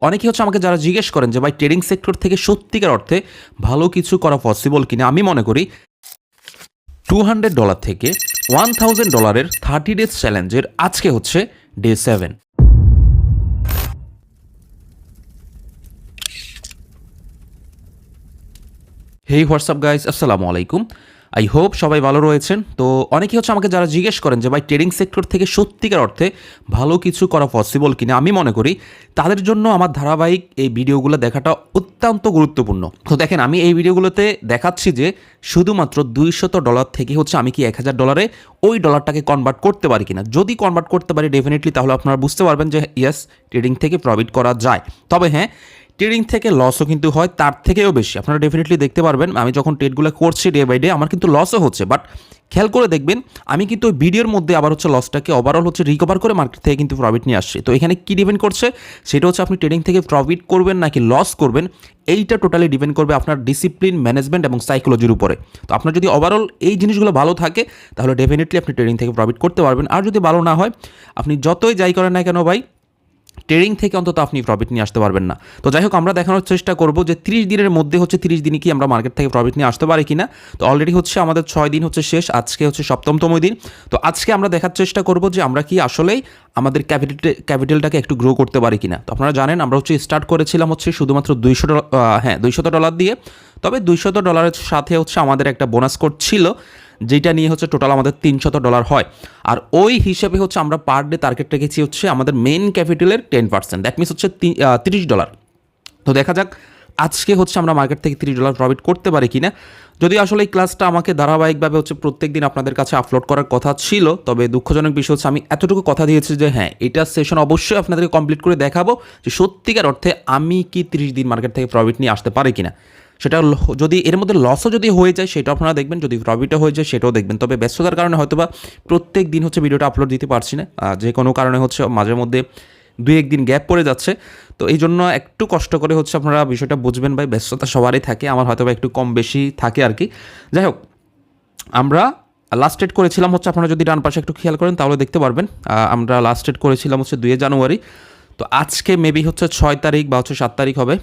অনেকে হচ্ছে আমাকে যারা জিজ্ঞেস করেন যে, ভাই ট্রেডিং সেক্টর থেকে সত্যিকার অর্থে ভালো কিছু করা পসিবল কিনা? আমি মনে করি টু হান্ড্রেড ডলার থেকে ওয়ান ডলারের থার্টি ডেজ চ্যালেঞ্জের আজকে হচ্ছে day seven hey WhatsApp guys আসসালামু আলাইকুম আই হোপ সবাই ভালো রয়েছেন। তো অনেকে হচ্ছে আমাকে যারা জিজ্ঞেস করেন যে, ভাই ট্রেডিং সেক্টর থেকে সত্যিকার অর্থে ভালো কিছু করা পসিবল কিনা? আমি মনে করি, তাদের জন্য আমার ধারাবাহিক এই ভিডিওগুলো দেখাটা অত্যন্ত গুরুত্বপূর্ণ। তো দেখেন, আমি এই ভিডিওগুলোতে দেখাচ্ছি যে, শুধুমাত্র দুইশত ডলার থেকে হচ্ছে আমি কি এক হাজার ডলারে ওই ডলারটাকে কনভার্ট করতে পারি কিনা? যদি কনভার্ট করতে পারি ডেফিনেটলি তাহলে আপনারা বুঝতে পারবেন যে ইয়েস ট্রেডিং থেকে প্রফিট করা যায়। তবে হ্যাঁ ট্রেডিং থেকে লসও কিন্তু হয়, তার থেকেও বেশি। আপনারা ডেফিনেটলি দেখতে পারবেন, আমি যখন ট্রেডগুলো করছি ডে বাই ডে আমার কিন্তু লসও হচ্ছে। বাট খেয়াল করে দেখবেন, আমি কিন্তু ওই ভিডিওর মধ্যে আবার হচ্ছে লসটাকে ওভারঅল হচ্ছে রিকভার করে মার্কেট থেকে কিন্তু প্রফিট নিয়ে আসছি। তো এখানে কী ডিপেন্ড করছে? সেটা হচ্ছে আপনি ট্রেডিং থেকে প্রফিট করবেন নাকি লস করবেন, এইটা টোটালি ডিপেন্ড করবে আপনার ডিসিপ্লিন ম্যানেজমেন্ট এবং সাইকোলজির উপরে। তো আপনার যদি ওভারঅল এই জিনিসগুলো ভালো থাকে, তাহলে ডেফিনেটলি আপনি ট্রেডিং থেকে প্রফিট করতে পারবেন। আর যদি ভালো না হয়, আপনি যতই যাই করেন না কেন ভাই ট্রেডিং থেকে অন্তত আপনি প্রফিট নিয়ে আসতে পারবেন না। তো যাই হোক আমরা দেখানোর চেষ্টা করব যে তিরিশ দিনের মধ্যে হচ্ছে তিরিশ দিনে কি আমরা মার্কেট থেকে প্রফিট নিয়ে আসতে পারি কিনা। তো অলরেডি হচ্ছে আমাদের ছয় দিন হচ্ছে শেষ, আজকে হচ্ছে সপ্তমতম দিন। তো আজকে আমরা দেখার চেষ্টা করব যে আমরা কি আসলেই আমাদের ক্যাপিটাল ক্যাপিটালটাকে একটু গ্রো করতে পারি কিনা। তো আপনারা জানেন, আমরা হচ্ছে স্টার্ট করেছিলাম হচ্ছে শুধুমাত্র দুইশো হ্যাঁ দুইশত ডলার দিয়ে। তবে দুইশত ডলারের সাথে হচ্ছে আমাদের একটা বোনাস কোড ছিল। যেটা নিয়ে হচ্ছে টোটাল আমাদের তিনশত ডলার হয়। আর ওই হিসেবে হচ্ছে আমরা পার ডে টার্গেট রেখেছি হচ্ছে আমাদের মেন ক্যাপিটালের টেন পার্সেন্ট দ্যাট মিনস হচ্ছে তিরিশ ডলার তো দেখা যাক আজকে হচ্ছে আমরা মার্কেট থেকে তিরিশ ডলার প্রফিট করতে পারি কিনা। যদি আসলে এই ক্লাসটা আমাকে ধারাবাহিকভাবে হচ্ছে প্রত্যেক দিন আপনাদের কাছে আপলোড করার কথা ছিল, তবে দুঃখজনক বিষয় হচ্ছে আমি এতটুকু কথা দিয়েছি যে হ্যাঁ এটা সেশন অবশ্যই আপনাদেরকে কমপ্লিট করে দেখাবো যে সত্যিকার অর্থে আমি কি তিরিশ দিন মার্কেট থেকে প্রফিট নিয়ে আসতে পারি কিনা। সেটা যদি এর মধ্যে লসও যদি হয়ে যায় সেটা আপনারা দেখবেন। যদি প্রফিটও হয়ে যায়, সেটাও দেখবেন। তবে ব্যস্ততার কারণে হয়তোবা প্রত্যেক দিন হচ্ছে ভিডিওটা আপলোড দিতে পারছি না। যে কোনো কারণে হচ্ছে মাঝে মধ্যে দুই একদিন গ্যাপ পড়ে যাচ্ছে। তো এই জন্য একটু কষ্ট করে হচ্ছে আপনারা বিষয়টা বুঝবেন ভাই। ব্যস্ততা সবারই থাকে, আমার হয়তো একটু কম বেশি থাকে আর কি। যাই হোক, আমরা লাস্ট ডেট করেছিলাম হচ্ছে, আপনারা যদি ডান পাশে একটু খেয়াল করেন, তাহলে দেখতে পারবেন। আমরা লাস্ট ডেট করেছিলাম হচ্ছে দুই জানুয়ারি। তো আজকে মেবি হচ্ছে ছয় তারিখ বা হচ্ছে সাত তারিখ হবে।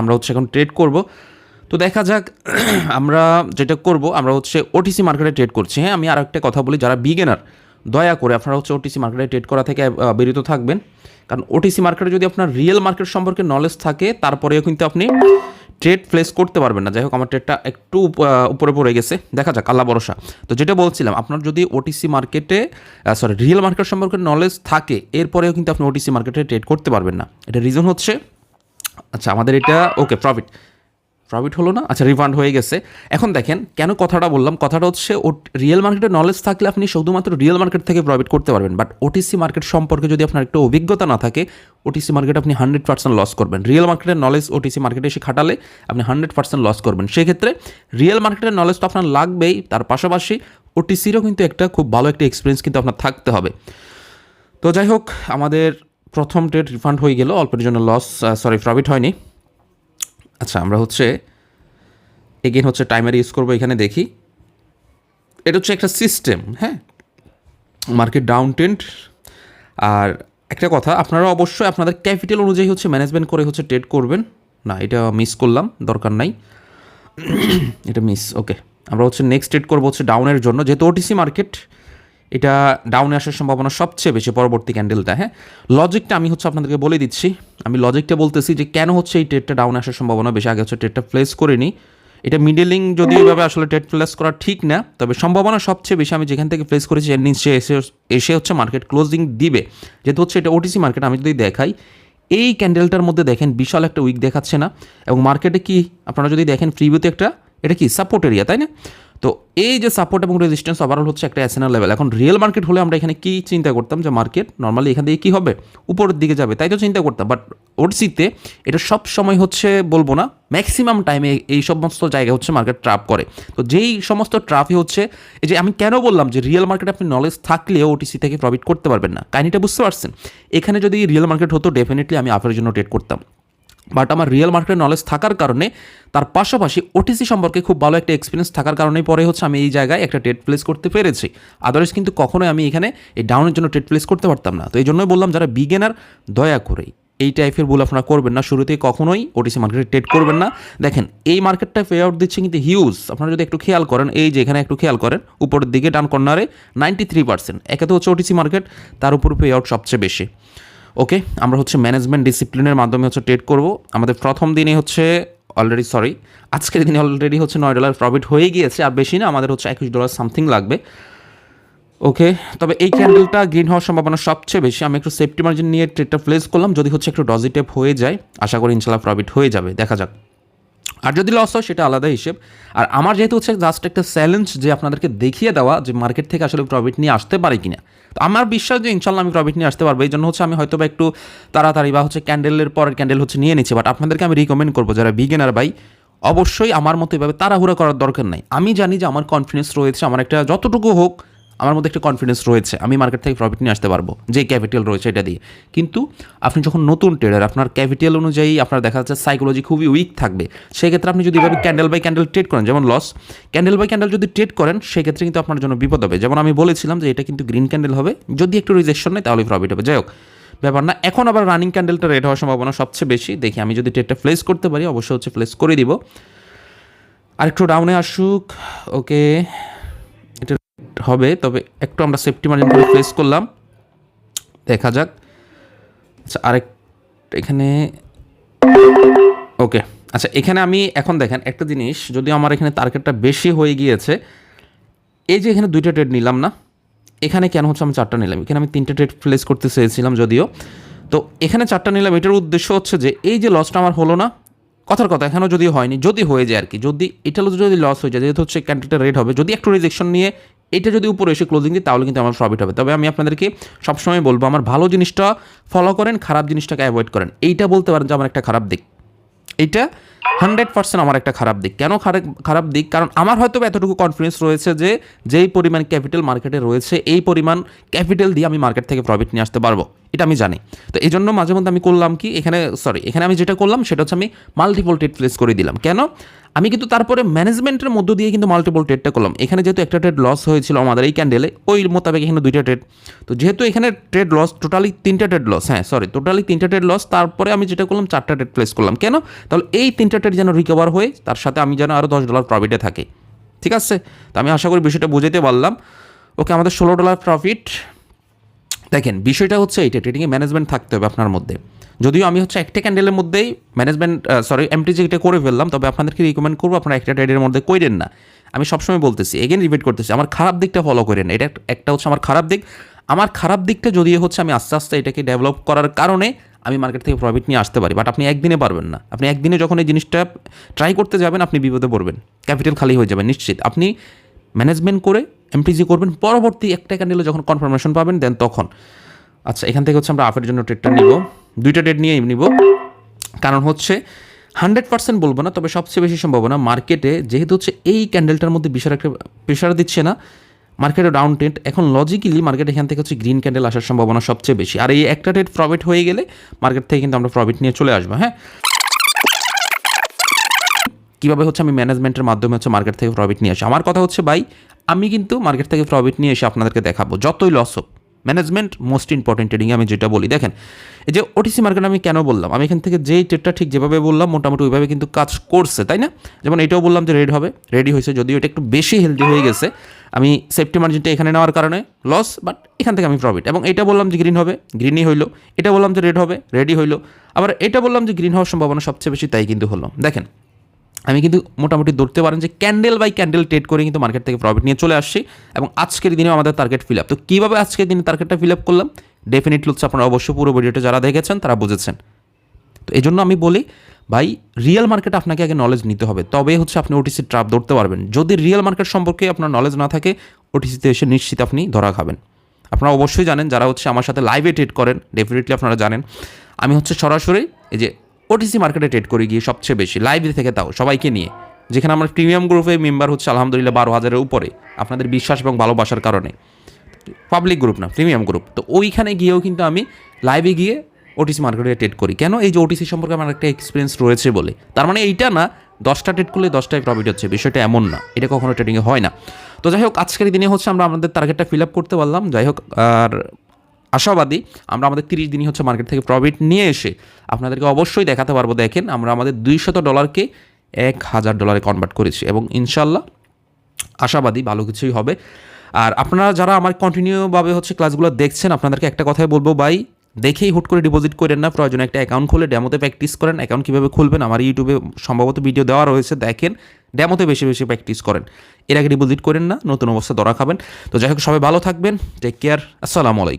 আমরা হচ্ছে এখন ট্রেড করব। তো দেখা যাক, আমরা যেটা করব, আমরা হচ্ছে ওটিসি মার্কেটে ট্রেড করছি। হ্যাঁ আমি আর একটা কথা বলি, যারা বিগেনার দয়া করে আপনারা হচ্ছে ওটিসি মার্কেটে ট্রেড করা থেকে বিরত থাকবেন। কারণ ওটিসি মার্কেটে যদি আপনার রিয়েল মার্কেট সম্পর্কে নলেজ থাকে, তারপরেও কিন্তু আপনি ট্রেড প্লেস করতে পারবেন না। যাই হোক আমার ট্রেডটা একটু উপ- উপরে পড়ে গেছে। দেখা যাক, আল্লাহ ভরসা। তো যেটা বলছিলাম, আপনার যদি ওটিসি মার্কেটে সরি রিয়েল মার্কেট সম্পর্কে নলেজ থাকে, এরপরেও কিন্তু আপনি ওটিসি মার্কেটে ট্রেড করতে পারবেন না। এটা রিজন হচ্ছে আচ্ছা আমাদের এটা ওকে প্রফিট প্রফিট হলো না? আচ্ছা রিফান্ড হয়ে গেছে। এখন দেখেন, কেন কথাটা বললাম? কথাটা হচ্ছে ও রিয়েল মার্কেটের নলেজ থাকলে আপনি শুধুমাত্র রিয়েল মার্কেট থেকে প্রফিট করতে পারবেন। বাট ওটিসি মার্কেট সম্পর্কে যদি আপনার একটু অভিজ্ঞতা না থাকে ওটিসি মার্কেট আপনি হান্ড্রেড পার্সেন্ট লস করবেন। রিয়েল মার্কেটের নলেজ ওটিসি মার্কেটে এসে খাটালে আপনি হান্ড্রেড পার্সেন্ট লস করবেন। সেক্ষেত্রে রিয়েল মার্কেটের নলেজ তো আপনার লাগবেই, তার পাশাপাশি ওটিসিরও কিন্তু একটা খুব ভালো একটা এক্সপিরিয়েন্স কিন্তু আপনার থাকতে হবে। তো যাই হোক, আমাদের প্রথম ট্রেড রিফান্ড হয়ে গেল, অল্পের জন্য লস সরি প্রফিট হয়নি। আচ্ছা আমরা হচ্ছে এগেন হচ্ছে টাইমার ইউজ করব এখানে দেখি। এটা হচ্ছে একটা সিস্টেম হ্যাঁ? মার্কেট ডাউন টেন্ট আর একটা কথা, আপনারা অবশ্যই আপনাদের ক্যাপিটাল অনুযায়ী হচ্ছে ম্যানেজমেন্ট করে হচ্ছে ট্রেড করবেন। না, এটা মিস করলাম, দরকার নাই। এটা মিস ওকে আমরা হচ্ছে নেক্সট ট্রেড করব হচ্ছে ডাউনের জন্য। যেহেতু ওটিসি মার্কেট এটা ডাউনে আসার সম্ভাবনা সবচেয়ে বেশি, পরবর্তী ক্যান্ডেলটা হ্যাঁ? লজিকটা আমি হচ্ছে আপনাদেরকে বলে দিচ্ছি। আমি লজিকটা বলতেছি যে কেন হচ্ছে এই ট্রেডটা ডাউনে আসার সম্ভাবনা বেশি? আগে হচ্ছে ট্রেডটা প্লেস করে নিই। এটা মিডলিং যদি এইভাবে আসলে ট্রেড প্লেস করা ঠিক না, তবে সম্ভাবনা সবচেয়ে বেশি আমি যেখান থেকে প্লেস করেছি, এর নিচে এসে এসে হচ্ছে মার্কেট ক্লোজিং দিবে। যেহেতু হচ্ছে এটা ওটিসি মার্কেট আমি যদি দেখাই, এই ক্যান্ডেলটার মধ্যে দেখেন বিশাল একটা উইক দেখাচ্ছে না। এবং মার্কেটে কি, আপনারা যদি দেখেন ফ্রিভিউতে একটা, এটা কি সাপোর্ট এরিয়া তাই না? তো এই যে সাপোর্ট এবং রেজিস্ট্যান্স ওভারঅল হচ্ছে একটা অ্যাসেনাল লেভেল এখন রিয়েল মার্কেট হলে আমরা এখানে কী চিন্তা করতাম? যে মার্কেট নর্মালি এখান থেকে কী হবে? উপরের দিকে যাবে, তাই তো চিন্তা করতাম। বাট ওটিসিতে এটা সব সময় হচ্ছে বলব না ম্যাক্সিমাম টাইমে এই সমস্ত জায়গায় হচ্ছে মার্কেট ট্রাপ করে। তো যেই সমস্ত ট্রাফই হচ্ছে, এই যে আমি কেন বললাম যে রিয়েল মার্কেটে আপনি নলেজ থাকলেও ওটিসি থেকে প্রফিট করতে পারবেন না? কাহিনিটা বুঝতে পারছেন? এখানে যদি রিয়েল মার্কেট হতো ডেফিনেটলি আমি আপের জন্য ট্রেড করতাম। বাট আমার রিয়েল মার্কেটের নলেজ থাকার কারণে তার পাশাপাশি ওটিসি সম্পর্কে খুব ভালো একটা এক্সপিরিয়েন্স থাকার কারণেই পরে হচ্ছে আমি এই জায়গায় একটা ট্রেড প্লেস করতে পেরেছি। আদারওয়াইজ কিন্তু কখনোই আমি এখানে এই ডাউনের জন্য ট্রেড প্লেস করতে পারতাম না। তো এই জন্যই বললাম, যারা বিগেনার দয়া করে এই টাইপের ভুল আপনারা করবেন না। শুরুতেই কখনোই ওটিসি মার্কেটে ট্রেড করবেন না। দেখেন, এই মার্কেটটা পে আউট দিচ্ছে কিন্তু হিউজ আপনারা যদি একটু খেয়াল করেন, এই যে এখানে একটু খেয়াল করেন, উপরের দিকে ডান কর্নারে নাইনটি থ্রি পার্সেন্ট একে তো হচ্ছে ওটিসি মার্কেট তার উপর পে আউট সবচেয়ে বেশি। ওকে আমরা হচ্ছে ম্যানেজমেন্ট ডিসিপ্লিনের মাধ্যমে হচ্ছে ট্রেড করব। আমাদের প্রথম দিনে হচ্ছে অলরেডি সরি আজকের দিনে অলরেডি হচ্ছে নয় ডলার প্রফিট হয়ে গিয়েছে, আর বেশি না, আমাদের হচ্ছে একুশ ডলার সামথিং লাগবে। ওকে তবে এই ক্যান্ডেলটা গ্রিন হওয়ার সম্ভাবনা সবচেয়ে বেশি। আমি একটু সেফটি মার্জিন নিয়ে ট্রেডটা প্লেস করলাম, যদি হচ্ছে একটু ডজিটেপ হয়ে যায়, আশা করি ইনশাল্লাহ প্রফিট হয়ে যাবে। দেখা যাক। আর যদি লস হয়, সেটা আলাদা হিসেব। আর আমার যেহেতু হচ্ছে জাস্ট একটা চ্যালেঞ্জ যে আপনাদেরকে দেখিয়ে দেওয়া যে মার্কেট থেকে আসলে প্রফিট নিয়ে আসতে পারে কিনা। তো আমার বিশ্বাস যে ইনশাল্লাহ আমি প্রফিট নিয়ে আসতে পারব। এই জন্য হচ্ছে আমি হয়তো বা একটু তাড়াতাড়ি বা হচ্ছে ক্যান্ডেলের পরের ক্যান্ডেল হচ্ছে নিয়ে নিচ্ছি। বাট আপনাদেরকে আমি রিকমেন্ড করব, যারা বিগেনার ভাই, অবশ্যই আমার মতো এভাবে তাড়াহুড়া করার দরকার নাই। আমি জানি যে আমার কনফিডেন্স রয়েছে, আমার একটা যতটুকু হোক আমার মধ্যে একটা কনফিডেন্স রয়েছে, আমি মার্কেট থেকে প্রফিট নিয়ে আসতে পারব, যে ক্যাপিটাল রয়েছে এটা দিয়ে। কিন্তু আপনি যখন নতুন ট্রেডার আপনার ক্যাপিটাল অনুযায়ী আপনার দেখা যাচ্ছে সাইকোলজি খুবই উইক থাকবে। সেক্ষেত্রে আপনি যদি এভাবে ক্যান্ডেল বাই ক্যান্ডেল ট্রেড করেন, যেমন লস ক্যান্ডেল বাই ক্যান্ডেল যদি ট্রেড করেন, সেক্ষেত্রে কিন্তু আপনার জন্য বিপদ হবে। যেমন আমি বলেছিলাম যে এটা কিন্তু গ্রিন ক্যান্ডেল হবে। যদি একটু রিজেকশন নেয়, তাহলে প্রফিট হবে। যাই হোক, ব্যাপার না। এখন আবার রানিং ক্যান্ডেলটা রেড হওয়ার সম্ভাবনা সবচেয়ে বেশি। দেখি, আমি যদি ট্রেডটা ফ্লেস করতে পারি, অবশ্যই হচ্ছে ফ্লেস করে দিব। আরেকটু ডাউনে আসুক ওকে হবে, তবে একটু আমরা সেফটি মার্জিন করে ফেস করলাম। দেখা যাক। আচ্ছা আরেক এখানে ওকে আচ্ছা এখানে আমি এখন দেখেন একটা জিনিস, যদি আমার এখানে টার্গেটটা বেশি হয়ে গিয়েছে, এই যে এখানে দুইটা ট্রেড নিলাম না, এখানে কেন হচ্ছে আমি চারটা নিলাম? এখানে আমি তিনটা ট্রেড প্লেস করতে চেয়েছিলাম যদিও। তো এখানে চারটা নিলাম, এটার উদ্দেশ্য হচ্ছে যে, এই যে লসটা আমার হলো না, কথার কথা এখানেও যদি হয়নি, যদি হয়ে যায় আর কি, যদি এটা যদি লস হয়ে যায়, যেহেতু হচ্ছে ক্যান্ডিডেটের রেট হবে, যদি একটু রিজেকশন নিয়ে এটা যদি উপরে এসে ক্লোজিং দিই, তাহলে কিন্তু আমার প্রফিট হবে। তবে আমি আপনাদেরকে সবসময় বলব, আমার ভালো জিনিসটা ফলো করেন, খারাপ জিনিসটাকে অ্যাভয়েড করেন। এইটা বলতে পারেন যে আমার একটা খারাপ দিক। এইটা হান্ড্রেড পার্সেন্ট আমার একটা খারাপ দিক। কেন খারাপ দিক? কারণ আমার হয়তো এতটুকু কনফিডেন্স রয়েছে যে, যেই পরিমাণ ক্যাপিটাল মার্কেটে রয়েছে, এই পরিমাণ ক্যাপিটাল দিয়ে আমি মার্কেট থেকে প্রফিট নিয়ে আসতে পারব। এটা আমি জানি। তো এই জন্য মাঝে মধ্যে আমি করলাম কি, এখানে সরি এখানে আমি যেটা করলাম সেটা হচ্ছে আমি মাল্টিপল ট্রেড প্লেস করে দিলাম। কেন? আমি কিন্তু তারপরে ম্যানেজমেন্টের মধ্য দিয়ে কিন্তু মাল্টিপল ট্রেডটা করলাম। এখানে যেহেতু একটা ট্রেড লস হয়েছিল আমাদের এই ক্যান্ডেলে ওই মোতাবেক এখানে দুইটা ট্রেড তো যেহেতু এখানে ট্রেড লস টোটালি তিনটা ট্রেড লস হ্যাঁ সরি টোটালি তিনটা ট্রেড লস তারপরে আমি যেটা করলাম, চারটা ট্রেড প্লেস করলাম। কেন? তাহলে এই তিনটা ট্রেড যেন রিকভার হয়ে, তার সাথে আমি যেন আরও দশ ডলার প্রফিটে থাকি। ঠিক আছে? তো আমি আশা করি বিষয়টা বুঝাইতে পারলাম। ওকে, আমাদের ষোলো ডলার প্রফিট দেখেন, বিষয়টা হচ্ছে এইটা ট্রেডিংয়ে ম্যানেজমেন্ট থাকতে হবে আপনার মধ্যে। যদিও আমি হচ্ছে একটা ক্যান্ডেলের মধ্যেই ম্যানেজমেন্ট সরি এমটিজি এটা করে ফেললাম, তবে আপনাদেরকে রিকমেন্ড করব, আপনারা একটা ট্রেডের মধ্যে করেন না। আমি সবসময় বলতেছি এগেন রিপিট করতেছি, আমার খারাপ দিকটা ফলো করেন। এটা একটা হচ্ছে আমার খারাপ দিক। আমার খারাপ দিকটা যদিও হচ্ছে আমি আস্তে আস্তে এটাকে ডেভেলপ করার কারণে আমি মার্কেট থেকে প্রফিট নিয়ে আসতে পারি বাট আপনি একদিনে পারবেন না। আপনি একদিনে যখন এই জিনিসটা ট্রাই করতে যাবেন, আপনি বিপদে পড়বেন। ক্যাপিটাল খালি হয়ে যাবে, নিশ্চিত। আপনি ম্যানেজমেন্ট করে এমটিজি করবেন, পরবর্তী একটা ক্যান্ডেলে যখন কনফার্মেশন পাবেন দেন তখন। আচ্ছা এখান থেকে হচ্ছে আমরা আফের জন্য ট্রেডটা নিব। দুইটা ট্রেড নিয়েই নিব। কারণ হচ্ছে হান্ড্রেড পার্সেন্ট বলব না, তবে সবচেয়ে বেশি সম্ভাবনা মার্কেটে যেহেতু হচ্ছে এই ক্যান্ডেলটার মধ্যে বিশাল একটা প্রেশার দিচ্ছে না মার্কেটে ডাউন ট্রেন্ড এখন লজিক্যালি মার্কেট এখান থেকে হচ্ছে গ্রিন ক্যান্ডেল আসার সম্ভাবনা সবচেয়ে বেশি। আর এই একটা ট্রেড প্রফিট হয়ে গেলে মার্কেট থেকে কিন্তু আমরা প্রফিট নিয়ে চলে আসব হ্যাঁ? কীভাবে হচ্ছে আমি ম্যানেজমেন্টের মাধ্যমে হচ্ছে মার্কেট থেকে প্রফিট নিয়ে আসি? আমার কথা হচ্ছে ভাই, আমি কিন্তু মার্কেট থেকে প্রফিট নিয়ে এসে আপনাদেরকে দেখাবো। যতই লস হোক ম্যানেজমেন্ট মোস্ট ইম্পর্টেন্ট ট্রেডিংয়ে আমি যেটা বলি, দেখেন, এই যে ওটিসি মার্কেট আমি কেন বললাম? আমি এখান থেকে যেই ট্রেডটা ঠিক যেভাবে বললাম, মোটামুটি ওইভাবে কিন্তু কাজ করছে, তাই না? যেমন এটাও বললাম যে রেড হবে রেডি হয়েছে, যদিও এটা একটু বেশি হেলদি হয়ে গেছে। আমি সেফটি মার্জিনটা এখানে নেওয়ার কারণে লস বাট এখান থেকে আমি প্রফিট এবং এটা বললাম যে গ্রিন হবে গ্রিনই হইল। এটা বললাম যে রেড হবে রেডি হইল। আবার এটা বললাম যে গ্রিন হওয়ার সম্ভাবনা সবচেয়ে বেশি, তাই কিন্তু হলো। দেখেন আমি কিন্তু মোটামুটি ধরতে পারেন যে ক্যান্ডেল বাই ক্যান্ডেল ট্রেড করে কিন্তু মার্কেট থেকে প্রফিট নিয়ে চলে আসছি এবং আজকের দিনেও আমাদের টার্গেট ফিল আপ তো কীভাবে আজকের দিনে টার্গেটটা ফিল আপ করলাম? ডেফিনেটলি হচ্ছে আপনারা অবশ্যই পুরো ভিডিওটা যারা দেখেছেন, তারা বুঝেছেন। তো এই জন্য আমি বলি, ভাই রিয়েল মার্কেট আপনাকে আগে নলেজ নিতে হবে। তবে হচ্ছে আপনি ওটিসি ট্রাপ ধরতে পারবেন। যদি রিয়েল মার্কেট সম্পর্কে আপনার নলেজ না থাকে ওটিসিতে এসে নিশ্চিত আপনি ধরা খাবেন। আপনারা অবশ্যই জানেন, যারা হচ্ছে আমার সাথে লাইভে ট্রেড করেন ডেফিনেটলি আপনারা জানেন। আমি হচ্ছে সরাসরি এই যে ওটিসি মার্কেটে ট্রেড করে গিয়ে সবচেয়ে বেশি লাইভ থেকে তাও, সবাইকে নিয়ে। যেখানে আমার প্রিমিয়াম গ্রুপে মেম্বার হচ্ছে, আলহামদুলিল্লাহ, বারো হাজারের উপরে, আপনাদের বিশ্বাস এবং ভালোবাসার কারণে। পাবলিক গ্রুপ না প্রিমিয়াম গ্রুপ তো ওইখানে গিয়েও কিন্তু আমি লাইভে গিয়ে ওটিসি মার্কেটে ট্রেড করি। কেন? এই যে ওটিসি সম্পর্কে আমার একটা এক্সপিরিয়েন্স রয়েছে বলে। তার মানে এইটা না, দশটা ট্রেড করলে দশটায় প্রফিট হচ্ছে, বিষয়টা এমন না। এটা কখনো ট্রেডিংয়ে হয় না। তো যাই হোক, আজকের দিনে হচ্ছে আমরা আমাদের টার্গেটটা ফিল আপ করতে পারলাম। যাই হোক, আর আশাবাদী, আমরা আমাদের তিরিশ দিনই হচ্ছে মার্কেট থেকে প্রফিট নিয়ে এসে আপনাদেরকে অবশ্যই দেখাতে পারব। দেখেন, আমরা আমাদের দুইশত ডলারকে এক হাজার ডলারে কনভার্ট করেছি এবং ইনশাল্লাহ আশাবাদী, ভালো কিছুই হবে। আর আপনারা যারা আমার কন্টিনিউভাবে হচ্ছে ক্লাসগুলো দেখছেন, আপনাদেরকে একটা কথাই বলব, ভাই, দেখেই হুট করে ডিপোজিট করেন না, প্রয়োজনে একটা অ্যাকাউন্ট খুলে ডেমোতে প্র্যাকটিস করেন অ্যাকাউন্ট কীভাবে খুলবেন, আমার ইউটিউবে সম্ভবত ভিডিও দেওয়া রয়েছে, দেখেন ডেমোতে বেশি বেশি প্র্যাকটিস করেন। এর আগে ডিপোজিট করেন না, নতুন অবস্থা ধরা খাবেন। তো যাই হোক, সবাই ভালো থাকবেন টেক কেয়ার আসসালামু আলাইকুম।